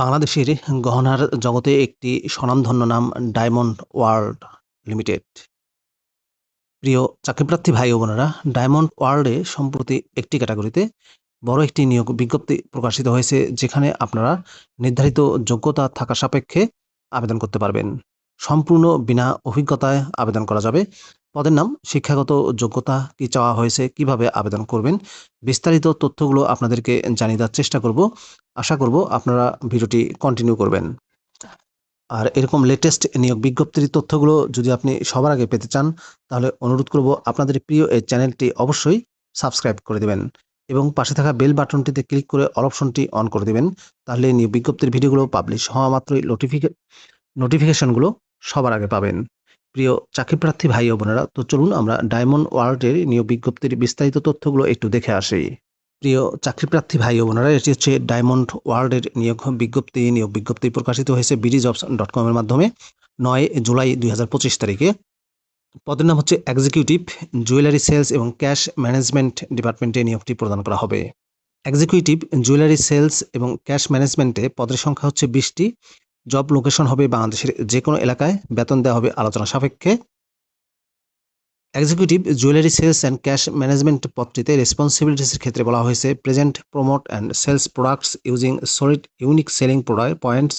বাংলাদেশের গহনার জগতে একটি স্বনামধন্য নাম ডায়মন্ড ওয়ার্ল্ড লিমিটেড। প্রিয় চাকরিপ্রার্থী ভাই ও বোনেরা, ডায়মন্ড ওয়ার্ল্ডে সম্প্রতি একটি ক্যাটাগরিতে বড় একটি নিয়োগ বিজ্ঞপ্তি প্রকাশিত হয়েছে, যেখানে আপনারা নির্ধারিত যোগ্যতা থাকা সাপেক্ষে আবেদন করতে পারবেন। সম্পূর্ণ বিনা অভিজ্ঞতায় আবেদন করা যাবে। পদের নাম? শিক্ষাগত যোগ্যতা কি চাওয়া হয়েছে? কীভাবে আবেদন করবেন? বিস্তারিত তথ্যগুলো আপনাদেরকে জানিয়ে দেওয়ার চেষ্টা করব। আশা করব আপনারা ভিডিওটি কন্টিনিউ করবেন। আর এরকম লেটেস্ট নিয়োগ বিজ্ঞপ্তির তথ্যগুলো যদি আপনি সবার আগে পেতে চান, তাহলে অনুরোধ করব আপনাদের প্রিয় এই চ্যানেলটি অবশ্যই সাবস্ক্রাইব করে দেবেন এবং পাশে থাকা বেল বাটনটিতে ক্লিক করে অল অপশনটি অন করে দেবেন। তাহলে নিয়োগ বিজ্ঞপ্তির ভিডিওগুলো পাবলিশ হওয়া মাত্রই নোটিফিকে নোটিফিকেশনগুলো সবার আগে পাবেন। প্রিয় চাকরিপ্রার্থী ভাই ও বোনেরা, তো চলুন আমরা ডায়মন্ড ওয়ার্ল্ডের নিয়োগ বিজ্ঞপ্তির বিস্তারিত তথ্যগুলো একটু দেখে আসি। প্রিয় চাকরিপ্রার্থী ভাই ও বোনেরা, এটি হচ্ছে ডায়মন্ড ওয়ার্ল্ডের নিয়োগ বিজ্ঞপ্তি। নিয়োগ বিজ্ঞপ্তি প্রকাশিত হয়েছে বিডি জবস ডট কমের মাধ্যমে নয় জুলাই দুই হাজার পঁচিশ তারিখে। পদের নাম হচ্ছে এক্সিকিউটিভ জুয়েলারি সেলস এবং ক্যাশ ম্যানেজমেন্ট ডিপার্টমেন্টে নিয়োগটি প্রদান করা হবে। এক্সিকিউটিভ জুয়েলারি সেলস এবং ক্যাশ ম্যানেজমেন্টে পদের সংখ্যা হচ্ছে বিশটি। জব লোকেশন হবে বাংলাদেশের যে কোনো এলাকায়। বেতন দেওয়া হবে আলোচনা সাপেক্ষে। Executive jewellery sales and cash management পদটিতে রেসপন্সিবিলিটিসের ক্ষেত্রে বলা হয়েছে present promote and sales products using solid unique selling product points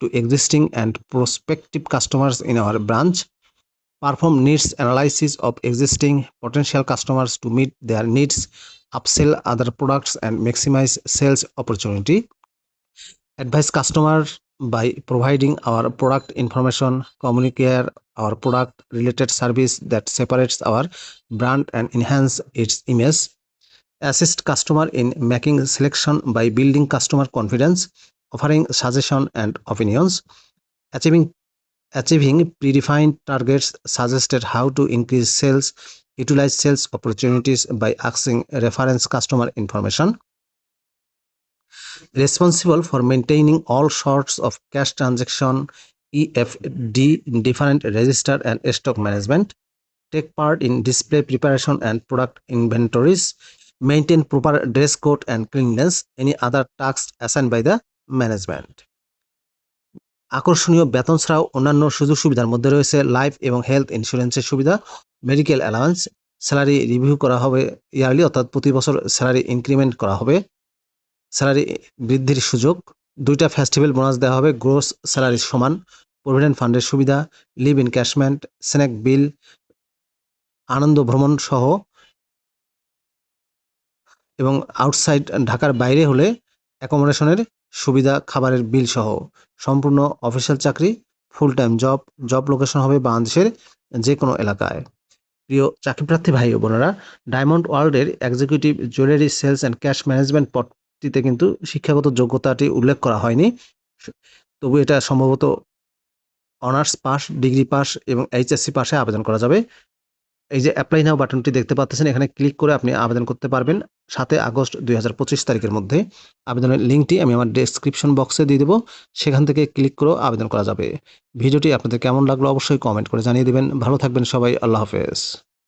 to existing and prospective customers in our branch perform needs analysis of existing potential customers to meet their needs upsell other products and maximize sales opportunity advice customer by providing our product information communicate our product related service that separates our brand and enhance its image assist customer in making selection by building customer confidence offering suggestion and opinions achieving achieving predefined targets suggested how to increase sales utilize sales opportunities by asking reference customer information responsible for maintaining all sorts of cash transaction efd different register and stock management take part in display preparation and product inventories maintain proper dress code and cleanliness any other tasks assigned by the management আকর্ষণীয় বেতন ছাড়াও অন্যান্য সুযোগ সুবিধার মধ্যে রয়েছে life এবং health ইন্স্যুরেন্সের সুবিধা মেডিকেল অ্যালাউন্স স্যালারি রিভিউ করা হবে ইয়ারলি অর্থাৎ প্রতি বছর স্যালারি ইনক্রিমেন্ট করা হবে স্যালারি বৃদ্ধির সুযোগ। দুইটা ফেস্টিভ্যাল বোনাস দেওয়া হবে। গ্রোস স্যালারির সমান। প্রভিডেন্ট ফান্ডের সুবিধা, leave in encashment snack bill, আনন্দ ভ্রমণ সহ। এবং আউটসাইড ঢাকার বাইরে হলে অ্যাকোমোডেশনের সুবিধা, খাবারের বিল সহ। সম্পূর্ণ অফিসিয়াল চাকরি full time job job location হবে বাংলাদেশের যে কোনো এলাকায়। প্রিয় চাকরিপ্রার্থী ভাই বোনেরা, ডায়মন্ড ওয়ার্ল্ডের executive jewellery sales and cash management পদটিতে কিন্তু শিক্ষাগত যোগ্যতাটি উল্লেখ করা হয়নি। তবু এটা সম্ভবত অনার্স পাস, ডিগ্রি পাস এবং এইচএসসি পাশে আবেদন করা যাবে। এই যে অ্যাপ্লাই নাও বাটনটি দেখতে পাচ্ছেন, এখানে ক্লিক করে আপনি আবেদন করতে পারবেন সাতে আগস্ট দুই হাজার পঁচিশ তারিখের মধ্যে। আবেদনের লিঙ্কটি আমি আমার ডেসক্রিপশন বক্সে দিয়ে দেবো। সেখান থেকে ক্লিক করেও আবেদন করা যাবে। ভিডিওটি আপনাদের কেমন লাগল অবশ্যই কমেন্ট করে জানিয়ে দেবেন। ভালো থাকবেন সবাই, আল্লাহ হাফেজ।